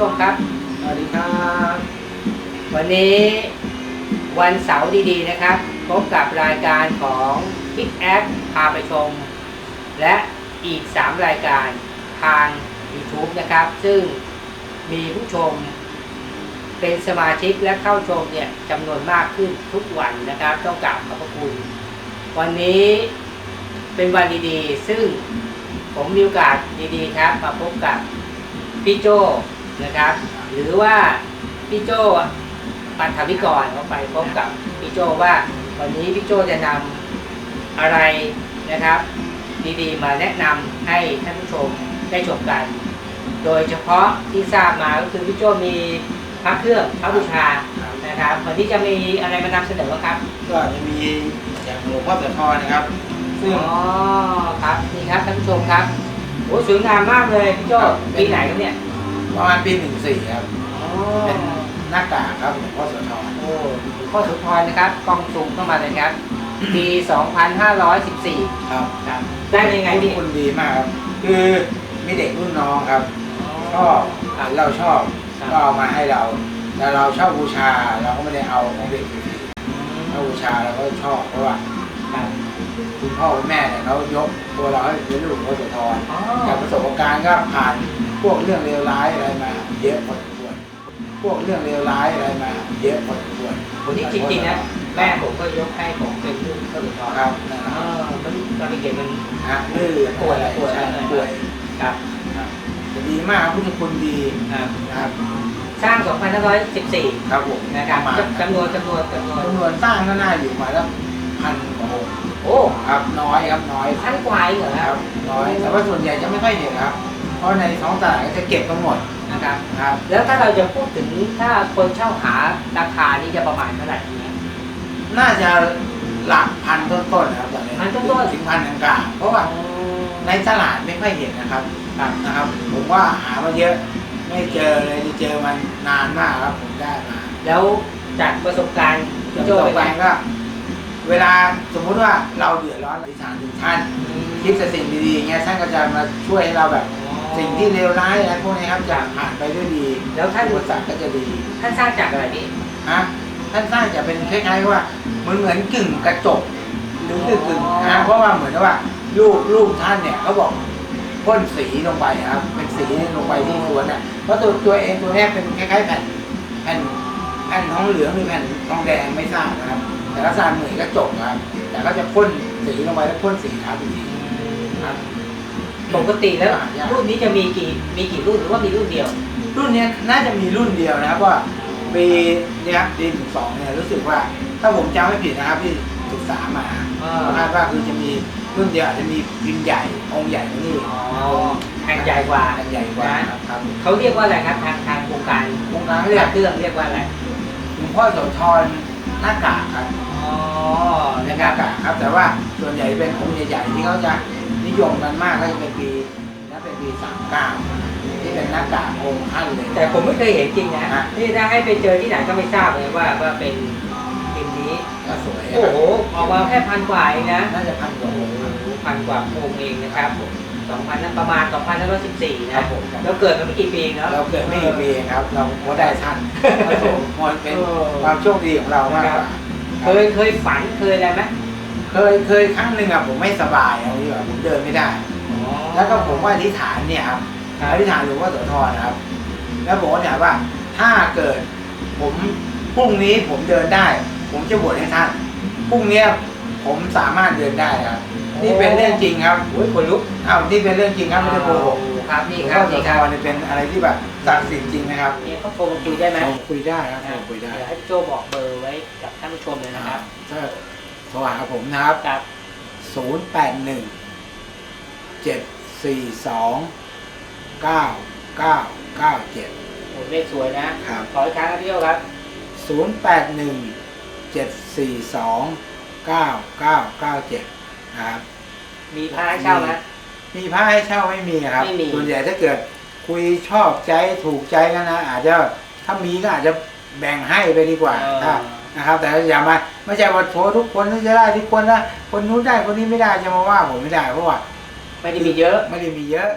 สวัสดีครับ วันนี้วันเสาร์ดีๆนะครับ พบกับรายการของ Pick App พาไปชม และอีก 3 รายการทาง YouTube นะครับ ซึ่งมีผู้ชมเป็นสมาชิกและเข้าชมเนี่ยจำนวนมากขึ้นทุกวันนะครับ ต้องกราบขอบพระคุณ วันนี้เป็นวันดีๆ ซึ่งผมมีโอกาสดีๆครับ มาพบกับพี่โจ นะครับ หรือว่าพี่โจปันธวิกรเขาไปพบกับพี่โจว่า วันนี้พี่โจจะนำอะไรนะครับ ดีๆ มาแนะนำให้ท่านผู้ชมได้ชมกัน โดยเฉพาะที่ทราบมาก็คือพี่โจมีพระเครื่องพระบูชานะครับ วันนี้จะมีอะไรมานำเสนอบ้างครับ ก็จะมีอย่างหลวงพ่อโสธรนะครับซึ่งอ๋อครับนี่ครับท่านผู้ชมครับโอ้สวยงามมากเลยพี่โจครับปีไหนครับเนี่ย ประมาณปีหนึ่งสี่ครับอ๋อเป็นหน้ากากครับหลวงพ่อโสธรโอ้หลวงพ่อสุนทรนะครับกล้องซูมเข้ามาเลยครับ ปี 2514 ครับครับ ได้ยังไงพี่ คุณดีมากครับ คือมีเด็กรุ่นน้องครับชอบครับเราชอบครับ ก็เอามาให้เรา แต่เราชอบบูชาเราก็ไม่ได้เอาของเด็กฟรีๆเราบูชาเราก็ชอบเพราะว่าครับคุณพ่อคุณแม่เนี่ยเขายกตัวเราให้เป็นลูกหลวงพ่อโสธรอ๋อจากประสบการณ์ก็ผ่าน พวกเรื่องเลวร้ายอะไรมาเยอะพอสมควรพวกเรื่องเลวร้ายอะไรมาเยอะพอสมควรคนนี้จริงๆนะแม่ผมก็ยกให้ผมเป็นลูกพ่อสุนทรครับนั่นอ๋นะอครับมันตอนเด็กๆมันฮะลื่นป่วยอะไรป่วยใช่อะไรป่วยครับครับจะดีมากพุทธคุณดีครับนะครับสร้าง 2514 ครับผมนะครับประมาณจำนวนจำนวนจำนวนจำนวนสร้างก็น่าอยู่มาแล้วพันกว่าองค์โอ้ ครับน้อยครับน้อยท่านกวายเหรอคครัรับบน้อย แต่ว่าส่วนใหญ่จะไม่ค่อยเห็นครับ เพราะในท้องตลาดก็จะเก็บทั้งหมดนะครับครับ แล้วถ้าเราจะพูดถึงถ้าคนเช่าหาราคานี่จะประมาณเท่าไหร่เนี่ย น่าจะหลักพันต้นๆนะครับตอนนี้พันต้นๆ ถึงพันกลางๆเพราะว่าในตลาดไม่ค่อยเห็นนะครับครับนะครับ ผมว่าหามาเยอะ ไม่เจอเลยที่เจอมันนานมากครับผมได้มาแล้วจากประสบการณ์จพี่นโจต่อเป็นไปไงก็ เวลาสมมุติว่าเราเดือดร้อนอธิษฐานถึงท่าน คิดแต่สิ่งดีๆอย่างเงี้ยท่านก็จะมาช่วยให้เราแบบ สิ่งที่เลวร้ายอะไรพวกนี้ครับจะผ่านไปด้วยดีแล้วท่าน อุปสรรคก็จะดีท่านสร้างจากอะไรพี่ฮะท่านสร้างจะเป็นคล้ายๆว่าเหมือนเหมือนกึ่งกระจกหรือกึ่งกึ่งๆนะเพราะว่าเหมือนกับว่าลูกลูกท่านเนี่ยเขาบอกพ่นสีลงไปครับเป็นสีลงไปที่สวนน่ะเพราะตัวตัวเองตัวเนี้ยเป็นคล้ายๆแผ่นแผ่นแผ่นทองเหลืองหรือแผ่นทองแดงไม่ทราบนะครับแต่ลักษณะเหมือนกระจกครับแต่ก็จะพ่นสีลงไปแล้วพ่นสีทับอีกทีครับ ปกติแล้วหายากรุ่นนี้จะมีกี่มีกี่รุ่นหรือว่ามีรุ่นเดียว รุ่นเนี้ยน่าจะมีรุ่นเดียวนะครับว่าปีเนี่ยครับปีถึงสองเนี่ยรู้สึกว่า ถ้าผมจำไม่ผิดนะครับที่ศึกษามาคาดว่าคือจะมีรุ่นเดียวอาจจะมีพิมพ์ใหญ่องค์ใหญ่กว่านี่อ๋อแผ่นใหญ่กว่าอันใหญ่กว่าครับครับเขาเรียกว่าอะไรครับทางทางโครงการวงการเรีเรียยกกเครื่องเรียกว่าอะไรหลวงพ่อโสธรหน้ากากครับอ๋อเป็นะนคหรัน้าบกากครับ แต่ว่าส่วนใหญ่เป็นองค์ใหญ่ๆที่เขาจะนิ ยมกันมากก็จะเป็นปีน่าเป็นปีสามเก้าที่เป็นหน้ากากองค์ท่านเลย แต่ผมไม่เคยเห็นจริงนะฮะ นี่ถ้าให้ไปเจอที่ไหนก็ไม่ทราบเลยว่าว่าเป็นพิมพ์นี้ ก็สวยโอ้โหออกมาแค่พันกว่าเองนะน่าจะพันกว่าองค์ครับพันกว่าองค์เองนะครับสองพันประมาณ2514ครันะบผมครับแล้วเกิดมาไม่กี่ปีเนาะเราเกิดไม่กี่ปีเองครับ เราก็ได้ท่านผสมมันเป็นความโชคดีของเรามากกว่าเคยเคยฝันเคยอะไรไหม เคยเคยครั้งหนึ่งอะผมไม่สบายเอาดีกว่าผมเดินไม่ได้ แล้วก็ผมว่าอธิษฐานเนี่ยครับครับอธิษฐานหลวงพ่อโสธรนะครับ แล้วผมก็ถามว่าถ้าเกิด ผมพรุ่งนี้ผมเดินได้ ผมจะบวชให้ท่านพรุ่งเนี้ยผมสามารถเดินได้ครับ นี่เป็นเรื่องจริงครับโอ้ยคนลุกอ้าวนี่เป็นเรื่องจริงครับไม่ได้โกหกครับหลนี่วงครัพ่บอโสนี่ธครับรเนี่ยเป็นอะไรที่แบบศักดิ์สิทธิ์จริงนะครับนี่เขาโทรมาคุยได้ไหมเราคุยได้ครับเราคุยได้เดี๋ยวให้พี่โจบอกเบอร์ไว้กับท่านผู้ชมเลยนะครับ ถ้าโทรหาผมนะครับ ครับศูนย์แปดหนึ่งเจ็ดสี่สองเก้าเก้าเก้าเจ็ดโอ้เลขสวยนะ ครับขออีกครั้งครับพี่โจครับ ศูนย์แปดหนึ่งเจ็ดสี่สองเก้าเก้าเก้าเจ็ดนะครับ มีพระให้เช่าไหมมีผ้าให้เช่าไม่มีครับ ไม่มี ส่วนใหญ่ถ้าเกิดคุยชอบใจถูกใจกันนะอาจจะถ้ามีก็อาจจะ แบ่งให้ไปดีกว่าเออ ถ้านะครับ แต่อย่ามาไม่ใช่ว่าโทรทุกคนจะได้ทุกคนนะคนนู้นได้คนนี้ไม่ได้จะมาว่าผมไม่ได้เพราะว่าไม่ได้มีเยอะ ไม่ได้มีเยอะ